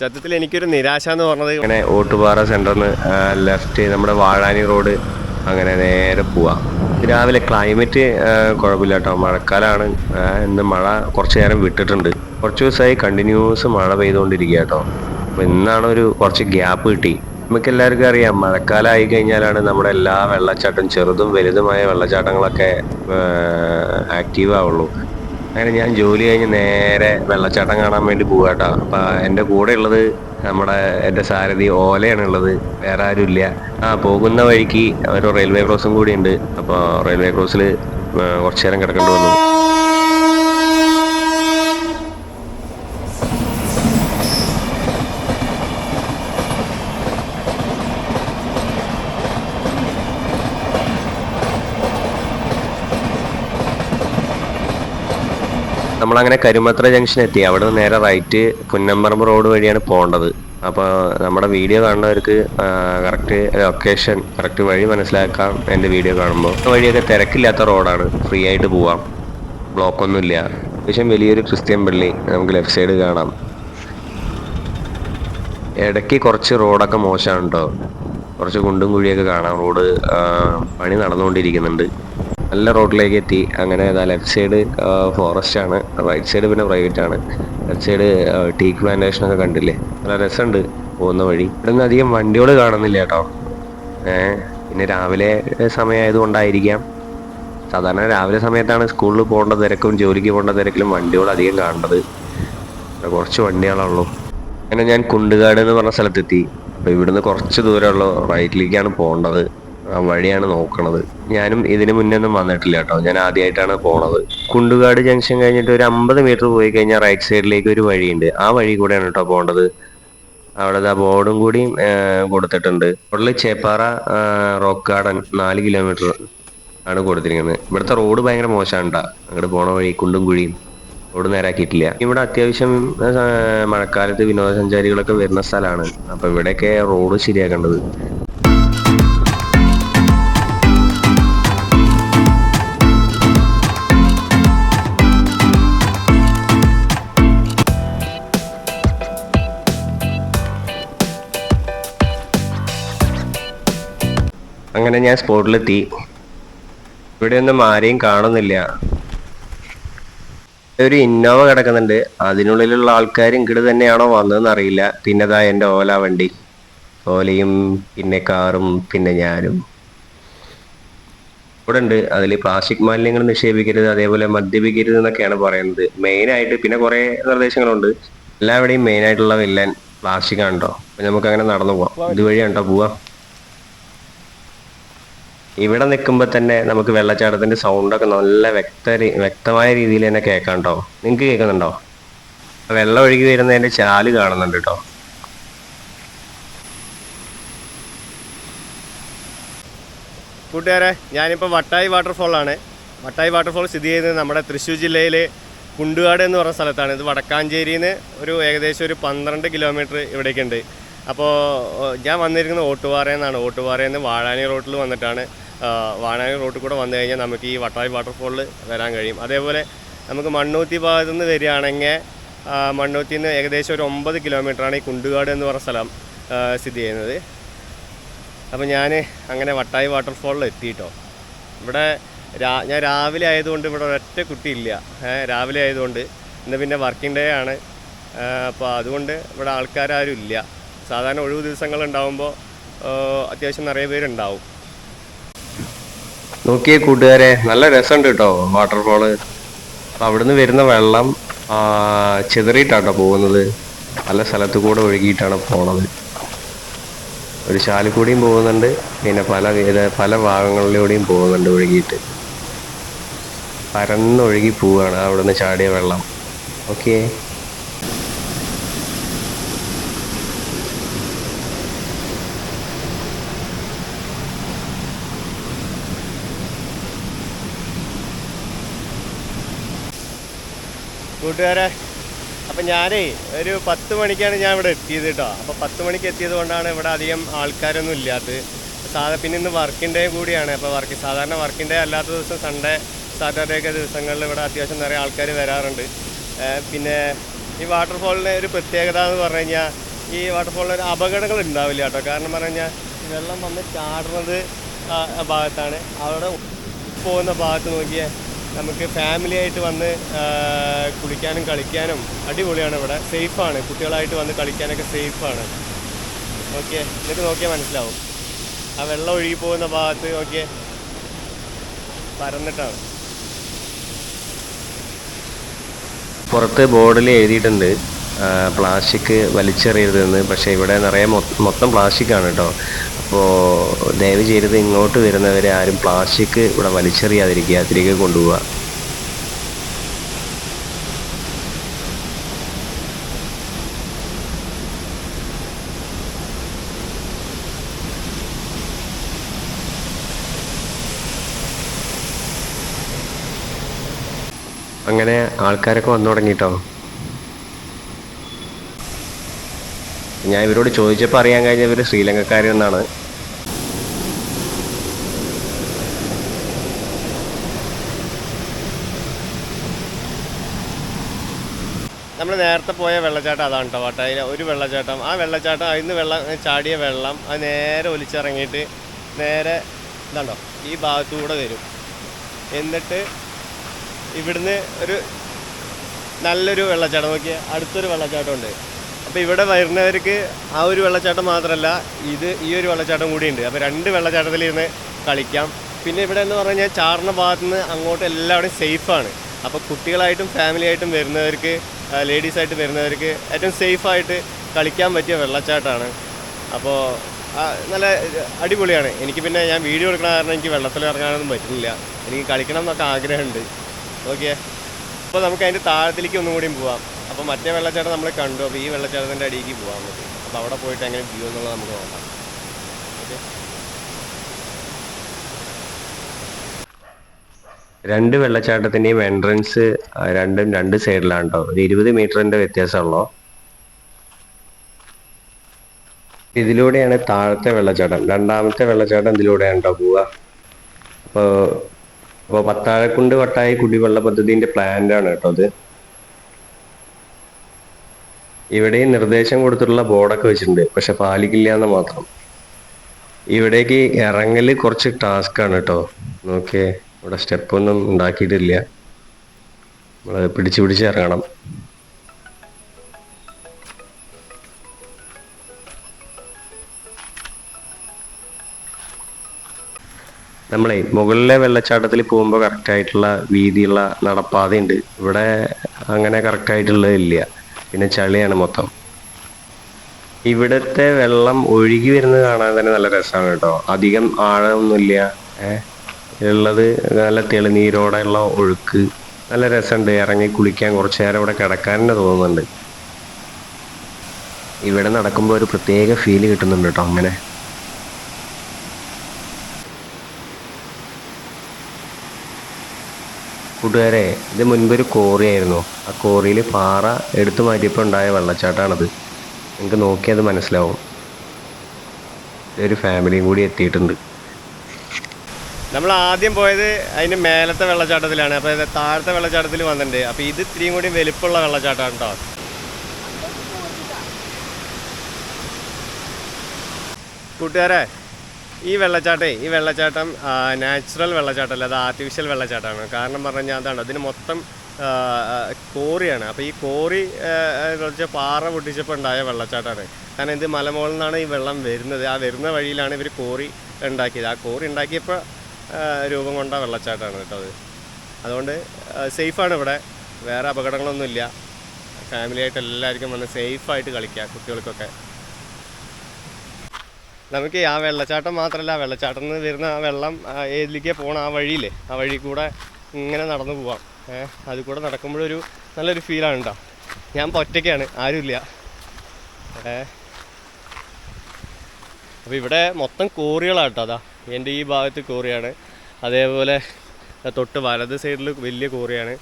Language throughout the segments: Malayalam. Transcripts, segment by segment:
സത്യത്തിൽ എനിക്കൊരു നിരാശ എന്ന് പറഞ്ഞത് ഇങ്ങനെ ഓട്ടുപാറ സെന്ററിൽ നിന്ന് ലെഫ്റ്റ് നമ്മുടെ വാഴാനി റോഡ് അങ്ങനെ നേരെ പോവാം. രാവിലെ ക്ലൈമറ്റ് കുഴപ്പമില്ല കേട്ടോ മഴക്കാലമാണ് ഇന്ന് മഴ കുറച്ച് നേരം വിട്ടിട്ടുണ്ട്. കുറച്ച് ദിവസമായി കണ്ടിന്യൂസ് മഴ പെയ്തുകൊണ്ടിരിക്കുക കേട്ടോ അപ്പോൾ ഇന്നാണ് ഒരു കുറച്ച് ഗ്യാപ്പ് കിട്ടി. നമുക്ക് എല്ലാവർക്കും അറിയാം മഴക്കാലമായി കഴിഞ്ഞാലാണ് നമ്മുടെ എല്ലാ വെള്ളച്ചാട്ടം ചെറുതും വലുതുമായ വെള്ളച്ചാട്ടങ്ങളൊക്കെ ആക്റ്റീവ് ആവുള്ളൂ. അങ്ങനെ ഞാൻ ജോലി കഴിഞ്ഞ് നേരെ വെള്ളച്ചാട്ടം കാണാൻ വേണ്ടി പോവാട്ടോ. അപ്പൊ എന്റെ കൂടെ ഉള്ളത് നമ്മുടെ എന്റെ സാരഥി ഓലയാണ് ഉള്ളത് വേറെ ആരും ഇല്ല ആ പോകുന്ന വഴിക്ക് ഒരു റെയിൽവേ ക്രോസും കൂടി ഉണ്ട് അപ്പോൾ റെയിൽവേ ക്രോസിൽ കുറച്ചു നേരം കിടക്കേണ്ടി വന്നു. നമ്മളങ്ങനെ കരുമത്ര ജംഗ്ഷൻ എത്തി അവിടെ നിന്ന് നേരെ റൈറ്റ് പുന്നമ്പറമ്പ് റോഡ് വഴിയാണ് പോകേണ്ടത്. അപ്പോൾ നമ്മുടെ വീഡിയോ കാണുന്നവർക്ക് കറക്റ്റ് ലൊക്കേഷൻ കറക്റ്റ് വഴി മനസ്സിലാക്കാം എന്റെ വീഡിയോ കാണുമ്പോൾ. വഴിയൊക്കെ തിരക്കില്ലാത്ത റോഡാണ് ഫ്രീ ആയിട്ട് പോവാം. ബ്ലോക്കൊന്നുമില്ല അത്യാവശ്യം വലിയൊരു ക്രിസ്ത്യൻ പള്ളി നമുക്ക് ലെഫ്റ്റ് സൈഡ് കാണാം. ഇടയ്ക്ക് കുറച്ച് റോഡൊക്കെ മോശമാണ് കേട്ടോ കുറച്ച് കുണ്ടും കുഴിയൊക്കെ കാണാം. റോഡ് പണി നടന്നുകൊണ്ടിരിക്കുന്നുണ്ട്. നല്ല റോഡിലേക്ക് എത്തി. അങ്ങനെ ലെഫ്റ്റ് സൈഡ് ഫോറസ്റ്റ് ആണ്. റൈറ്റ് സൈഡ് പിന്നെ പ്രൈവറ്റ് ആണ്. ലെഫ്റ്റ് സൈഡ് ടീക്ക് പ്ലാന്റേഷൻ ഒക്കെ കണ്ടില്ലേ? നല്ല രസമുണ്ട് പോകുന്ന വഴി. ഇവിടെ നിന്ന് അധികം വണ്ടികൾ കാണുന്നില്ല കേട്ടോ. പിന്നെ രാവിലെ സമയമായതുകൊണ്ടായിരിക്കാം. സാധാരണ രാവിലെ സമയത്താണ് സ്കൂളിൽ പോകേണ്ട തിരക്കും ജോലിക്ക് പോകേണ്ട തിരക്കിലും വണ്ടികൾ അധികം കാണേണ്ടത്. കുറച്ച് വണ്ടികളുള്ളൂ അങ്ങനെ ഞാൻ കുണ്ടുകാട് എന്ന് പറഞ്ഞ സ്ഥലത്തെത്തി. അപ്പോൾ ഇവിടുന്ന് കുറച്ച് ദൂരമുള്ള. റൈറ്റിലേക്കാണ് പോകേണ്ടത്. വഴിയാണ് നോക്കണത്. ഞാനും ഇതിനു മുന്നേ ഒന്നും വന്നിട്ടില്ല കേട്ടോ. ഞാൻ ആദ്യമായിട്ടാണ് പോണത്. കുണ്ടുകാട് ജംഗ്ഷൻ കഴിഞ്ഞിട്ട് ഒരു അമ്പത് മീറ്റർ പോയി കഴിഞ്ഞാൽ റൈറ്റ് സൈഡിലേക്ക് ഒരു വഴിയുണ്ട്. ആ വഴി കൂടെയാണ് കേട്ടോ പോകേണ്ടത് അവിടെ ബോർഡും കൂടി കൊടുത്തിട്ടുണ്ട്. ഉള്ളിൽ ചേപ്പാറ റോക്ക് ഗാർഡൻ നാല് കിലോമീറ്റർ ആണ് കൊടുത്തിരിക്കുന്നത്. ഇവിടുത്തെ റോഡ് ഭയങ്കര മോശമാണ് കേട്ടോ. അങ്ങോട്ട് പോണ വഴി കുണ്ടും കുഴിയും റോഡ് നേരാക്കിയിട്ടില്ല. ഇവിടെ അത്യാവശ്യം മഴക്കാലത്ത് വിനോദസഞ്ചാരികളൊക്കെ വരുന്ന സ്ഥലമാണ്. അപ്പൊ ഇവിടെയൊക്കെ റോഡ് ശരിയാക്കേണ്ടത്. അങ്ങനെ ഞാൻ സ്പോട്ടിലെത്തി. ഇവിടെ ഒന്നും ആരെയും കാണുന്നില്ല. ഒരു ഇന്നോവ കിടക്കുന്നുണ്ട്. അതിനുള്ളിലുള്ള ആൾക്കാർ ഇങ്ങോട്ട് തന്നെയാണോ വന്നതെന്ന് അറിയില്ല. പിന്നെ എന്റെ ഓല വണ്ടി. ഓലയും പിന്നെ കാറും പിന്നെ ഞാനും. ഇവിടെ ഉണ്ട്. അതിൽ പ്ലാസ്റ്റിക് മാലിന്യങ്ങൾ നിക്ഷേപിക്കരുത് അതേപോലെ മദ്യപിക്കരുത് എന്നൊക്കെയാണ് പറയുന്നത്. മെയിനായിട്ട് പിന്നെ കുറേ നിർദ്ദേശങ്ങളുണ്ട്. എല്ലാവരുടെയും മെയിൻ ആയിട്ടുള്ള വില്ലൻ പ്ലാസ്റ്റിക് ആണ് അപ്പൊ നമുക്ക് അങ്ങനെ നടന്നു പോവാം. ഇതുവഴിയാണ് കേട്ടോ പോവാം. ഇവിടെ നിൽക്കുമ്പോൾ തന്നെ നമുക്ക് വെള്ളച്ചാട്ടത്തിന്റെ സൗണ്ട് ഒക്കെ നല്ല വ്യക്ത വ്യക്തമായ രീതിയിൽ തന്നെ കേൾക്കാം കേട്ടോ നിങ്ങൾക്ക് കേൾക്കുന്നുണ്ടോ? വെള്ളം ഒഴുകി വരുന്നതിന്റെ ചാൽ കാണുന്നുണ്ട് കേട്ടോ. കൂട്ടുകാരെ ഞാനിപ്പോൾ വട്ടായി വാട്ടർഫോളാണ് വട്ടായി വാട്ടർഫോൾ സ്ഥിതി ചെയ്യുന്നത് നമ്മുടെ തൃശ്ശൂർ ജില്ലയിലെ കുണ്ടുകാട് എന്ന് പറഞ്ഞ സ്ഥലത്താണ്. ഇത് വടക്കാഞ്ചേരിയിൽ നിന്ന് ഒരു ഏകദേശം ഒരു പന്ത്രണ്ട് കിലോമീറ്റർ ഇവിടേക്കുണ്ട് അപ്പോൾ ഞാൻ വന്നിരിക്കുന്നത് ഓട്ടുപാറയിൽ നിന്നാണ്. ഓട്ടുപാറയിൽ നിന്ന് വാഴാനി റോട്ടിൽ വന്നിട്ടാണ്. വാഴാനി റോട്ടിൽ കൂടെ വന്നു കഴിഞ്ഞാൽ നമുക്ക് ഈ വട്ടായി വാട്ടർഫോളിൽ വരാൻ കഴിയും. അതേപോലെ നമുക്ക് മണ്ണൂത്തി ഭാഗത്തു നിന്ന് വരികയാണെങ്കിൽ മണ്ണൂത്തി നിന്ന് ഏകദേശം ഒരു ഒമ്പത് കിലോമീറ്ററാണ് ഈ കുണ്ടുകാട് എന്ന് പറഞ്ഞ സ്ഥലം സ്ഥിതി ചെയ്യുന്നത്. അപ്പോൾ ഞാൻ അങ്ങനെ വട്ടായി വാട്ടർഫോളിൽ എത്തിയിട്ടോ. ഇവിടെ രാ ഞാൻ രാവിലെ ആയതുകൊണ്ട് ഇവിടെ ഒരൊറ്റ കുട്ടിയില്ല രാവിലെ ആയതുകൊണ്ട്. ഇന്ന് പിന്നെ വർക്കിംഗ് ഡേ ആണ്. അപ്പോൾ അതുകൊണ്ട് ഇവിടെ ആൾക്കാരും ഇല്ല. സാധാരണ ഒഴിവ് ദിവസങ്ങൾ ഉണ്ടാകുമ്പോൾ അത്യാവശ്യം നിറയെ പേരുണ്ടാവും. നോക്കിയേ കൂട്ടുകാരെ നല്ല രസമുണ്ട് കേട്ടോ വാട്ടർഫോൾ അവിടുന്ന് വരുന്ന വെള്ളം ചിതറിയിട്ടാട്ടോ പോകുന്നത്. നല്ല സ്ഥലത്ത് കൂടെ ഒഴുകിയിട്ടാണ് പോണത്. ഒരു ശാലിക്കൂടിയും പോകുന്നുണ്ട് പിന്നെ പല പല ഭാഗങ്ങളിലൂടെയും പോകുന്നുണ്ട് ഒഴുകിയിട്ട്. പരന്നൊഴുകി പോവുകയാണ് അവിടുന്ന് ചാടിയ വെള്ളം. ഓക്കേ. കൂട്ടുകാരെ അപ്പം ഞാനേ ഒരു പത്ത് മണിക്കാണ് ഞാൻ ഇവിടെ എത്തിയത് കേട്ടോ. അപ്പോൾ പത്ത് മണിക്ക് എത്തിയത് കൊണ്ടാണ് ഇവിടെ അധികം ആൾക്കാരൊന്നും ഇല്ലാത്തത്. സാധാ പിന്നെ ഇന്ന് വർക്കിംഗ് ഡേ കൂടിയാണ്. അപ്പോൾ വർക്ക് സാധാരണ വർക്കിംഗ് ഡേ അല്ലാത്ത ദിവസം സൺഡേ സാറ്റർഡേ ഒക്കെ ദിവസങ്ങളിൽ ഇവിടെ അത്യാവശ്യം നിറയെ ആൾക്കാർ വരാറുണ്ട്. പിന്നെ ഈ വാട്ടർഫോളിന്റെ ഒരു പ്രത്യേകത എന്ന് പറഞ്ഞു കഴിഞ്ഞാൽ ഈ വാട്ടർഫോളിൽ ഒരു അപകടങ്ങൾ ഉണ്ടാവില്ല കേട്ടോ. കാരണം പറഞ്ഞു കഴിഞ്ഞാൽ വെള്ളം വന്ന് ചാടുന്നത് ഭാഗത്താണ്. അവിടെ പോകുന്ന ഭാഗത്ത് നോക്കിയാൽ നമുക്ക് ഫാമിലി ആയിട്ട് വന്ന് കുളിക്കാനും കളിക്കാനും അടിപൊളിയാണ് ഇവിടെ. സേഫാണ് കുട്ടികളായിട്ട് വന്ന് കളിക്കാനൊക്കെ സേഫാണ് ഓക്കെ ഇതൊക്കെ നോക്കിയാൽ മനസ്സിലാവും. ആ വെള്ളം ഒഴുകി പോകുന്ന ഭാഗത്ത് നോക്കിയേ പറന്നിട്ടാണ് പുറത്ത് ബോർഡിൽ എഴുതിയിട്ടുണ്ട് പ്ലാസ്റ്റിക് വലിച്ചെറിയരുതെന്ന്. പക്ഷേ ഇവിടെ നിറയെ മൊത്തം പ്ലാസ്റ്റിക് ആണ് കേട്ടോ. അപ്പോൾ ദയവ് ചെയ്ത് ഇങ്ങോട്ട് വരുന്നവരെ ആരും പ്ലാസ്റ്റിക് ഇവിടെ വലിച്ചെറിയാതിരിക്കുക തിരികെ കൊണ്ടുപോവുക. അങ്ങനെ ആൾക്കാരൊക്കെ വന്നു തുടങ്ങിട്ടോ. ഞാൻ ഇവരോട് ചോദിച്ചപ്പോൾ അറിയാൻ കഴിഞ്ഞ ഇവർ ശ്രീലങ്കക്കാരെന്നാണ് നമ്മൾ നേരത്തെ പോയ വെള്ളച്ചാട്ടം അതാണ് കേട്ടോ വട്ടായിലെ ഒരു വെള്ളച്ചാട്ടം. ആ വെള്ളച്ചാട്ടം അതിന്ന് വെള്ളം ചാടിയ വെള്ളം അത് നേരെ ഒലിച്ചിറങ്ങിയിട്ട് നേരെ ഇതാണ്ടോ ഈ ഭാഗത്തൂടെ വരും. എന്നിട്ട് ഇവിടുന്ന് ഒരു നല്ലൊരു വെള്ളച്ചാട്ടം. നോക്കിയാൽ അടുത്തൊരു വെള്ളച്ചാട്ടം ഉണ്ട്. അപ്പോൾ ഇവിടെ വരുന്നവർക്ക് ആ ഒരു വെള്ളച്ചാട്ടം മാത്രമല്ല ഇത് ഈ ഒരു വെള്ളച്ചാട്ടം കൂടിയുണ്ട്. അപ്പോൾ രണ്ട് വെള്ളച്ചാട്ടത്തിൽ ഇരുന്ന് കളിക്കാം. പിന്നെ ഇവിടെ എന്ന് പറഞ്ഞു കഴിഞ്ഞാൽ ചാറിന ഭാഗത്തു നിന്ന് അങ്ങോട്ട് എല്ലാവരും സേഫാണ് അപ്പോൾ കുട്ടികളായിട്ടും ഫാമിലി ആയിട്ടും വരുന്നവർക്ക് ലേഡീസായിട്ട് വരുന്നവർക്ക് ഏറ്റവും സേഫായിട്ട് കളിക്കാൻ പറ്റിയ വെള്ളച്ചാട്ടമാണ് അപ്പോൾ നല്ല അടിപൊളിയാണ്. എനിക്ക് പിന്നെ ഞാൻ വീഡിയോ എടുക്കണ കാരണം എനിക്ക് വെള്ളത്തിൽ ഇറങ്ങാനൊന്നും പറ്റുന്നില്ല. എനിക്ക് കളിക്കണം എന്നൊക്കെ ആഗ്രഹമുണ്ട്. ഓക്കെ അപ്പോൾ നമുക്ക് അതിന്റെ താഴത്തിലേക്ക് ഒന്നും കൂടിയും പോവാം. അപ്പോൾ മറ്റേ വെള്ളച്ചാട്ടം നമ്മൾ കണ്ടു. അപ്പോൾ ഈ വെള്ളച്ചാട്ടത്തിന്റെ അടിയിലേക്ക് പോകാൻ നമുക്ക് അപ്പോൾ അവിടെ പോയിട്ട് എങ്ങനെ വ്യൂ എന്നുള്ളത് നമുക്ക് നോക്കാം. ഓക്കെ രണ്ട് വെള്ളച്ചാട്ടത്തിന്റെയും എൻട്രൻസ് രണ്ടും രണ്ട് സൈഡിലാണ് കേട്ടോ ഒരു ഇരുപത് മീറ്ററിന്റെ വ്യത്യാസമുള്ളൂ. ഇതിലൂടെയാണ് താഴത്തെ വെള്ളച്ചാട്ടം. രണ്ടാമത്തെ വെള്ളച്ചാട്ടം ഇതിലൂടെയാണ് കേട്ടോ പോവുക. അപ്പോൾ അപ്പോൾ പത്താഴക്കുണ്ട് വട്ടായി കുടിവെള്ള പദ്ധതിന്റെ പ്ലാന്റാണ് കേട്ടോ ഇത്. ഇവിടെയും നിർദ്ദേശം കൊടുത്തിട്ടുള്ള ബോർഡൊക്കെ വെച്ചിട്ടുണ്ട്. പക്ഷെ പാലിക്കില്ല എന്ന് മാത്രം. ഇവിടേക്ക് ഇറങ്ങൽ കുറച്ച് ടാസ്ക് ആണ് കേട്ടോ നോക്കിയേ ഇവിടെ സ്റ്റെപ്പൊന്നും ഉണ്ടാക്കിയിട്ടില്ല. നമ്മൾ പിടിച്ച് പിടിച്ച് ഇറങ്ങണം. നമ്മളെ മുകളിലെ വെള്ളച്ചാട്ടത്തിൽ പോകുമ്പോൾ കറക്റ്റായിട്ടുള്ള വീതിയുള്ള നടപ്പാതയുണ്ട്. ഇവിടെ അങ്ങനെ കറക്റ്റായിട്ടുള്ളതില്ല പിന്നെ ചളിയാണ് മൊത്തം. ഇവിടുത്തെ വെള്ളം ഒഴുകി വരുന്നത് കാണാൻ തന്നെ നല്ല രസമാണ് കേട്ടോ. അധികം ആഴമൊന്നുമില്ല. ഉള്ളത് നല്ല തെളിനീരോടെ ഉള്ള ഒഴുക്ക്. നല്ല രസമുണ്ട്. ഇറങ്ങി കുളിക്കാൻ കുറച്ച് നേരം ഇവിടെ കിടക്കാൻ തന്നെ തോന്നുന്നുണ്ട്. ഇവിടെ നടക്കുമ്പോൾ ഒരു പ്രത്യേക ഫീൽ കിട്ടുന്നുണ്ട് കേട്ടോ അങ്ങനെ. കൂട്ടുകാരെ ഇത് മുൻപൊരു കോറിയായിരുന്നു ആ കോറിയിൽ പാറ എടുത്തു മാറ്റിയപ്പോൾ ഉണ്ടായ വെള്ളച്ചാട്ടമാണത്. നിങ്ങൾക്ക് നോക്കിയത് മനസ്സിലാവും. ഒരു ഫാമിലിയും കൂടി എത്തിയിട്ടുണ്ട്. നമ്മൾ ആദ്യം പോയത് അതിന്റെ മേലത്തെ വെള്ളച്ചാട്ടത്തിലാണ്. അപ്പോൾ താഴത്തെ വെള്ളച്ചാട്ടത്തിൽ വന്നിട്ടുണ്ട്. അപ്പോൾ ഇത് ഇത്രയും കൂടി വലിപ്പുള്ള വെള്ളച്ചാട്ടമാണ് കേട്ടോ കൂട്ടുകാരെ ഈ വെള്ളച്ചാട്ടേ ഈ വെള്ളച്ചാട്ടം നാച്ചുറൽ വെള്ളച്ചാട്ടമല്ല അത് ആർട്ടിഫിഷ്യൽ വെള്ളച്ചാട്ടമാണ്. കാരണം പറഞ്ഞു കഴിഞ്ഞാൽ അതാണ് അതിന് മൊത്തം കോറിയാണ്. അപ്പോൾ ഈ കോറി കുറച്ച് പാറ പൊട്ടിച്ചപ്പോൾ ഉണ്ടായ വെള്ളച്ചാട്ടമാണ്. കാരണം ഇത് മലമുകളിൽ നിന്നാണ് ഈ വെള്ളം വരുന്നത്. ആ വരുന്ന വഴിയിലാണ് ഇവർ കോറി ഉണ്ടാക്കിയത്. ആ കോറി ഉണ്ടാക്കിയപ്പോൾ രൂപം കൊണ്ട വെള്ളച്ചാട്ടമാണ് കേട്ടോ അത്. അതുകൊണ്ട് സേഫാണ് ഇവിടെ. വേറെ അപകടങ്ങളൊന്നുമില്ല. ഫാമിലിയായിട്ട് എല്ലാവർക്കും വന്ന് സേഫായിട്ട് കളിക്കുക കുട്ടികൾക്കൊക്കെ. നമുക്ക് ആ വെള്ളച്ചാട്ടം മാത്രമല്ല ആ വെള്ളച്ചാട്ടം നിന്ന് വരുന്ന ആ വെള്ളം ഏതിലേക്ക് പോകണ ആ വഴിയില്ലേ ആ വഴി കൂടെ ഇങ്ങനെ നടന്നു പോവാം. ഏഹ് അതിൽ കൂടെ നടക്കുമ്പോഴൊരു നല്ലൊരു ഫീലാണ് കേട്ടോ ഞാൻ ഇപ്പോൾ ഒറ്റയ്ക്കാണ് ആരുമില്ല. ഏഹ് അപ്പോൾ ഇവിടെ മൊത്തം കോറികളാണ് കേട്ടോ അതാ. എന്റെ ഈ ഭാഗത്ത് കോറിയാണ് അതേപോലെ തൊട്ട് വലത് സൈഡിൽ വലിയ കോറിയാണ്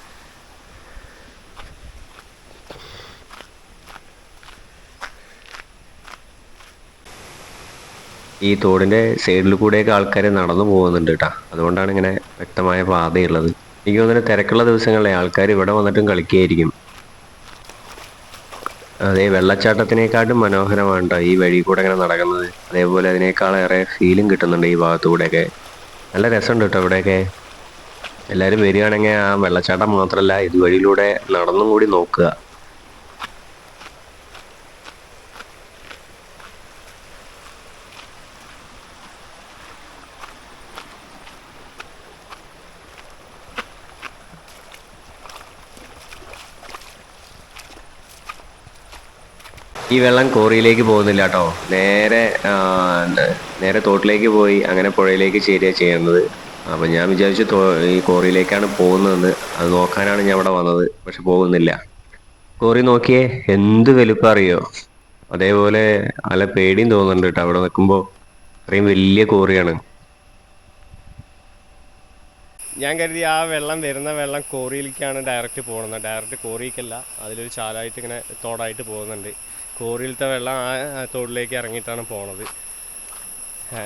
ഈ തോടിന്റെ സൈഡിൽ കൂടെയൊക്കെ ആൾക്കാർ നടന്നു പോകുന്നുണ്ട് കേട്ടോ അതുകൊണ്ടാണ് ഇങ്ങനെ വ്യക്തമായ പാതയുള്ളത്. എനിക്ക് തോന്നുന്നു തിരക്കുള്ള ദിവസങ്ങളിലെ ആൾക്കാർ ഇവിടെ വന്നിട്ടും കളിക്കുകയായിരിക്കും. അതെ വെള്ളച്ചാട്ടത്തിനേക്കാട്ടും മനോഹരമാണ് ഈ വഴി കൂടെ ഇങ്ങനെ നടക്കുന്നത്. അതേപോലെ അതിനേക്കാളേറെ ഫീലും കിട്ടുന്നുണ്ട് ഈ ഭാഗത്തുകൂടെയൊക്കെ നല്ല രസമുണ്ട് കേട്ടോ ഇവിടെയൊക്കെ. എല്ലാവരും വരികയാണെങ്കിൽ ആ വെള്ളച്ചാട്ടം മാത്രമല്ല ഇതുവഴിയിലൂടെ നടന്നും കൂടി നോക്കുക. ഈ വെള്ളം കോറിയിലേക്ക് പോകുന്നില്ല കേട്ടോ. നേരെ നേരെ തോട്ടിലേക്ക് പോയി അങ്ങനെ പുഴയിലേക്ക് ചേരുക ചെയ്യുന്നത്. അപ്പം ഞാൻ വിചാരിച്ചു ഈ കോറിയിലേക്കാണ് പോകുന്നതെന്ന്. അത് നോക്കാനാണ് ഞാൻ ഇവിടെ വന്നത് പക്ഷെ പോകുന്നില്ല. കോറി നോക്കിയേ എന്ത് വലുപ്പം അറിയോ? അതേപോലെ നല്ല പേടിയും തോന്നുന്നുണ്ട് കേട്ടോ അവിടെ നിൽക്കുമ്പോൾ. അത്രയും വലിയ കോറിയാണ്. ഞാൻ കരുതി ആ വെള്ളം വരുന്ന വെള്ളം കോറിയിലേക്കാണ് ഡയറക്റ്റ് പോകുന്നത്. ഡയറക്റ്റ് കോറിയിലേക്കല്ല അതിലൊരു ചാലായിട്ട് ഇങ്ങനെ തോടായിട്ട് പോകുന്നുണ്ട്. കോറിയിലത്തെ വെള്ളം ആ തോടിലേക്ക് ഇറങ്ങിയിട്ടാണ് പോണത്. അപ്പോ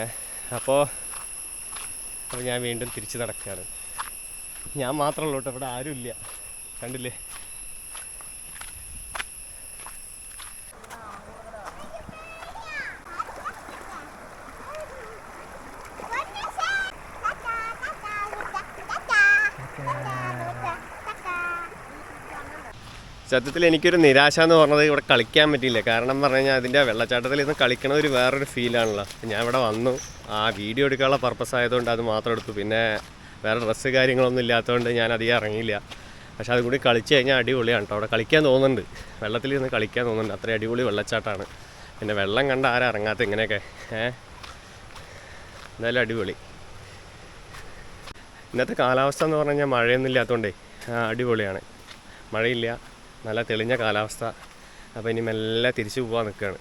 അപ്പോൾ അപ്പോൾ ഞാൻ വീണ്ടും തിരിച്ച് നടക്കുകയാണ് ഞാൻ മാത്രമല്ല കേട്ടോ ഇവിടെ ആരുമില്ല. കണ്ടില്ലേ? സത്യത്തിൽ എനിക്കൊരു നിരാശ എന്ന് പറഞ്ഞത് ഇവിടെ കളിക്കാൻ പറ്റിയില്ല. കാരണം പറഞ്ഞു കഴിഞ്ഞാൽ അതിന്റെ വെള്ളച്ചാട്ടത്തിൽ ഇന്ന് കളിക്കണ ഒരു വേറൊരു ഫീലാണല്ലോ ഞാൻ ഇവിടെ വന്നു. ആ വീഡിയോ എടുക്കാനുള്ള പർപ്പസ് ആയതുകൊണ്ട് അത് മാത്രം എടുത്തു. പിന്നെ വേറെ ഡ്രസ്സ് കാര്യങ്ങളൊന്നും ഇല്ലാത്തതുകൊണ്ട് ഞാൻ അധികം ഇറങ്ങിയില്ല. പക്ഷെ അതുകൂടി കളിച്ച് കഴിഞ്ഞാൽ അടിപൊളിയാണ് കേട്ടോ. അവിടെ കളിക്കാൻ തോന്നുന്നുണ്ട്. വെള്ളത്തിൽ ഇന്ന് കളിക്കാൻ തോന്നുന്നുണ്ട്. അത്രയും അടിപൊളി വെള്ളച്ചാട്ടമാണ്. പിന്നെ വെള്ളം കണ്ട ആരാ ഇറങ്ങാത്ത ഇങ്ങനെയൊക്കെ. ഏഹ് എന്തായാലും അടിപൊളി. ഇന്നത്തെ കാലാവസ്ഥ എന്ന് പറഞ്ഞു കഴിഞ്ഞാൽ മഴയൊന്നും ഇല്ലാത്തതുകൊണ്ടേ അടിപൊളിയാണ്. മഴയില്ല. നല്ല തെളിഞ്ഞ കാലാവസ്ഥ. അപ്പോൾ ഇനി മെല്ലെ തിരിച്ചു പോകാൻ നിൽക്കുകയാണ്